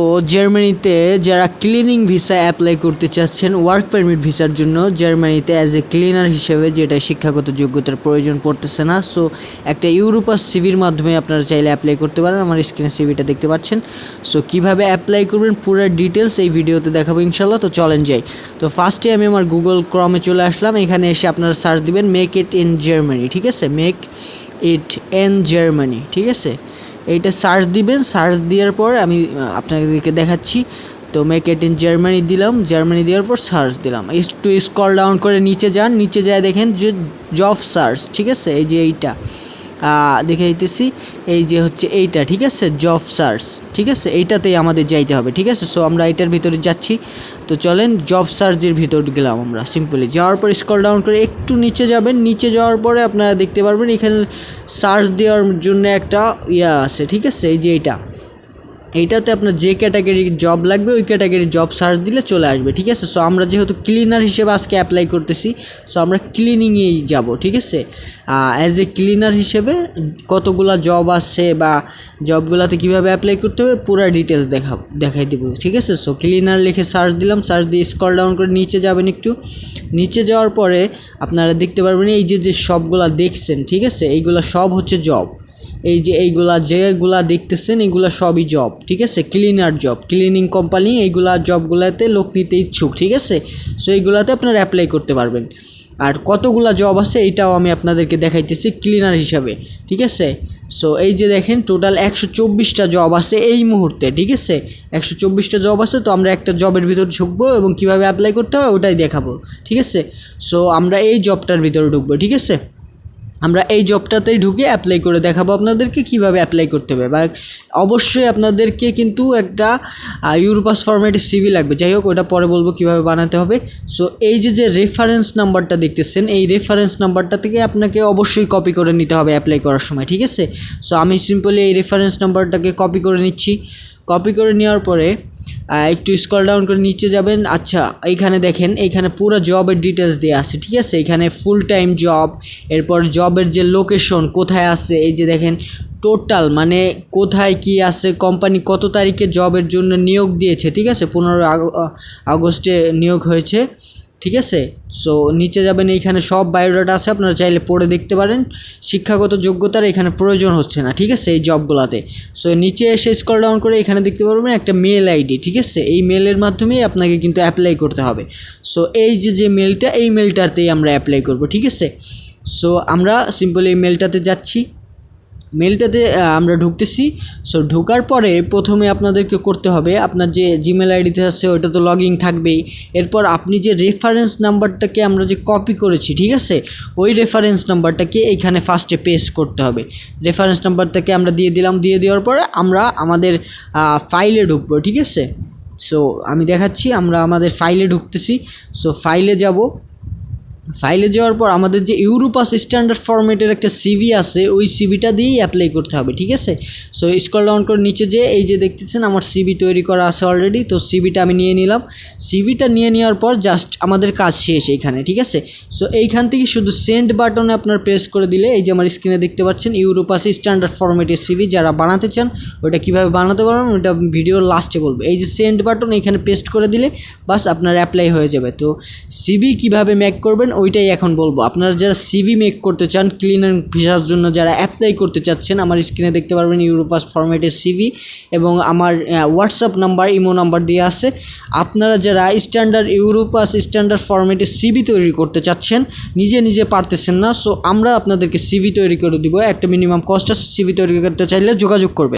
তো জার্মানিতে যারা ক্লিনিং ভিসা অ্যাপ্লাই করতে চাচ্ছেন ওয়ার্ক পারমিট ভিসার জন্য জার্মানিতে অ্যাজ এ ক্লিনার হিসেবে যেটা শিক্ষাগত যোগ্যতার প্রয়োজন পড়তেছে না। সো একটা ইউরোপাস সিভির মাধ্যমে আপনারা চাইলে অ্যাপ্লাই করতে পারেন। আমার স্ক্রিনে সিভিটা দেখতে পাচ্ছেন। সো কীভাবে অ্যাপ্লাই করবেন পুরো ডিটেলস এই ভিডিওতে দেখাবো ইনশাল্লাহ তো চলেন যাই। তো ফার্স্টে আমি আমার গুগল ক্রমে চলে আসলাম। এখানে এসে আপনারা সার্চ দিবেন মেক ইট ইন জার্মানি ঠিক আছে? মেক ইট ইন জার্মানি ঠিক আছে? এইটা সার্চ দিবেন সার্চ দেওয়ার পর আমি আপনাদেরকে দেখাচ্ছি। তো মেক ইট ইন জার্মানি দিলাম জার্মানি দেওয়ার পর সার্চ দিলাম। একটু স্কল ডাউন করে নিচে যান, নিচে যায় দেখেন যে জব সার্চ ঠিক আছে? এই যে এইটা। দেখে দিতেছি। এই যে হচ্ছে এইটা, ঠিক আছে? জব সার্চ ঠিক আছে? এইটাতেই আমাদের যাইতে হবে, ঠিক আছে? সো আমরা এইটার ভিতরে যাচ্ছি। তো চলেন জব সার্চের ভিতর গেলাম আমরা সিম্পলি যাওয়ার পর স্কল ডাউন করে একটু নিচে যাবেন। নিচে যাওয়ার পরে আপনারা দেখতে পারবেন, এখানে সার্চ দেওয়ার জন্য একটা ইয়া আছে, ঠিক আছে? এই যে এইটা। এইটাতে আপনার যে ক্যাটাগরির জব লাগবে, ওই ক্যাটাগরির জব সার্চ দিলে চলে আসবে, ঠিক আছে? সো আমরা যেহেতু ক্লিনার হিসেবে আজকে অ্যাপ্লাই করতেছি সো আমরা ক্লিনিংয়েই যাব, ঠিক আছে? অ্যাজ এ ক্লিনার হিসেবে কতগুলা জব আছে বা জবগুলোতে কীভাবে অ্যাপ্লাই করতে হবে, পুরো ডিটেলস দেখা, দেখাই দেবো, ঠিক আছে? সো ক্লিনার লিখে সার্চ দিলাম সার্চ দিয়ে স্কল ডাউন করে নিচে যাবেন একটু। নিচে যাওয়ার পরে আপনারা দেখতে পারবেন, এই যে যে সবগুলা দেখছেন, ঠিক আছে? এইগুলা সব হচ্ছে জব এই যে এইগুলা যেগুলা দেখতেছেন এগুলা সবই জব ঠিক আছে? ক্লিনার জব ক্লিনিং কোম্পানি এইগুলা জবগুলাতে লোক নিতে ইচ্ছুক, ঠিক আছে? সো এইগুলাতে আপনারা অ্যাপ্লাই করতে পারবেন। আর কতগুলা জব আছে, এটাও আমি আপনাদেরকে দেখাইতেছি ক্লিনার হিসাবে, ঠিক আছে? সো এই যে দেখেন টোটাল একশো চব্বিশটা জব আছে এই মুহূর্তে, ঠিক আছে? একশো চব্বিশটা জব আছে, তো আমরা একটা জবের ভিতর ঢুকবো এবং কীভাবে অ্যাপ্লাই করতে হয়, ওটাই দেখাবো, ঠিক আছে? সো আমরা এই জবটার ভিতরে ঢুকবো, ঠিক আছে? আমরা এই জবটাতেই ঢুকে অ্যাপ্লাই করে দেখাবো আপনাদেরকে কীভাবে অ্যাপ্লাই করতে হবে। বা অবশ্যই আপনাদেরকে কিন্তু একটা ইউরোপাস ফরম্যাটের সিভি লাগবে। যাই হোক, ওটা পরে বলব কীভাবে বানাতে হবে। সো এই যে যে রেফারেন্স নাম্বারটা দেখতেছেন, এই রেফারেন্স নাম্বারটা থেকে আপনাকে অবশ্যই কপি করে নিতে হবে অ্যাপ্লাই করার সময়, ঠিক আছে? সো আমি সিম্পলি এই রেফারেন্স নাম্বারটাকে কপি করে নিচ্ছি। কপি করে নেওয়ার পরে একটু স্কল ডাউন করে নিচে যাবেন। আচ্ছা এইখানে দেখেন, এইখানে পুরো জবের ডিটেলস দেওয়া আছে, ঠিক আছে? এখানে ফুল টাইম জব এরপর জবের যে লোকেশন কোথায় আছে, এই যে দেখেন টোটাল মানে কোথায় কি আছে কোম্পানি কত তারিখে জবের জন্য নিয়োগ দিয়েছে, ঠিক আছে? পনেরো আগস্টে নিয়োগ হয়েছে। ঠিক আছে? সো নিচে যাবেন, এইখানে সব বায়োডাটা আছে, আপনারা চাইলে পড়ে দেখতে পারেন। শিক্ষাগত যোগ্যতার এখানে প্রয়োজন হচ্ছে না, ঠিক আছে, এই জবগুলোতে সো নিচে এসে স্কল ডাউন করে এখানে দেখতে পারবেন একটা মেল আইডি ঠিক আছে? এই মেলের মাধ্যমেই আপনাকে কিন্তু অ্যাপ্লাই করতে হবে। সো এই যে যে মেলটা এই মেলটাতেই আমরা অ্যাপ্লাই করব, ঠিক আছে? সো আমরা সিম্পল এই মেলটাতে যাচ্ছি। মেলটাতে আমরা ঢুকতেছি। সো ঢোকার পরে প্রথমে আপনাদেরকে করতে হবে, আপনার যে জিমেল আইডিতে আছে ওটা তো লগ ইন থাকবেই। এরপর আপনি যে রেফারেন্স নাম্বারটাকে আমরা যে কপি করেছি, ঠিক আছে? ওই রেফারেন্স নাম্বারটাকে এখানে ফার্স্টে পেস্ট করতে হবে। রেফারেন্স নাম্বারটাকে আমরা দিয়ে দিলাম, দিয়ে দেওয়ার পরে আমরা আমাদের ফাইলে ঢুকবো, ঠিক আছে? সো আমি দেখাচ্ছি, আমরা আমাদের ফাইলে ঢুকতেছি। সো ফাইলে যাব। ফাইলে যাওয়ার পর আমাদের যে ইউরোপাস স্ট্যান্ডার্ড ফরম্যাটের একটা সিভি আছে, ওই সিভিটা দিয়েই অ্যাপ্লাই করতে হবে, ঠিক আছে? সো স্কল ডাউন করে নিচে যে এই যে দেখতেছেন আমার সিভি তৈরি করা আছে অলরেডি তো সিভিটা আমি নিয়ে নিলাম। সিভিটা নিয়ে নেওয়ার পর জাস্ট আমাদের কাজ শেষ এইখানে ঠিক আছে? সো এইখান থেকে শুধু সেন্ড বাটনে আপনার প্রেস করে দিলে, এই যে আমার স্ক্রিনে দেখতে পাচ্ছেন ইউরোপাস স্ট্যান্ডার্ড ফরম্যাটের সিভি যারা বানাতে চান ওটা কীভাবে বানাতে পারবেন ওটা ভিডিওর লাস্টে বলব। এই যে সেন্ড বাটন এখানে পেস্ট করে দিলে, বাস আপনার অ্যাপ্লাই হয়ে যাবে। তো সিভি কীভাবে ম্যাক করবেন ওইটাই এখন বলব। আপনারা যারা সিভি মেক করতে চান ক্লিনার ভিসার জন্য যারা অ্যাপ্লাই করতে চাচ্ছেন, আমার স্ক্রিনে দেখতে পারবেন ইউরোপাস ফরম্যাটের সিভি এবং আমার হোয়াটসঅ্যাপ নাম্বার ইমো নাম্বার দিয়ে আছে। আপনারা যারা স্ট্যান্ডার্ড ইউরোপাস স্ট্যান্ডার্ড ফরম্যাটের সিভি তৈরি করতে চাচ্ছেন, নিজে নিজে পারতেছেন না সো আমরা আপনাদেরকে সিভি তৈরি করে দিব। একটা মিনিমাম কস্ট আছে সিভি তৈরি করতে চাইলে যোগাযোগ করবেন।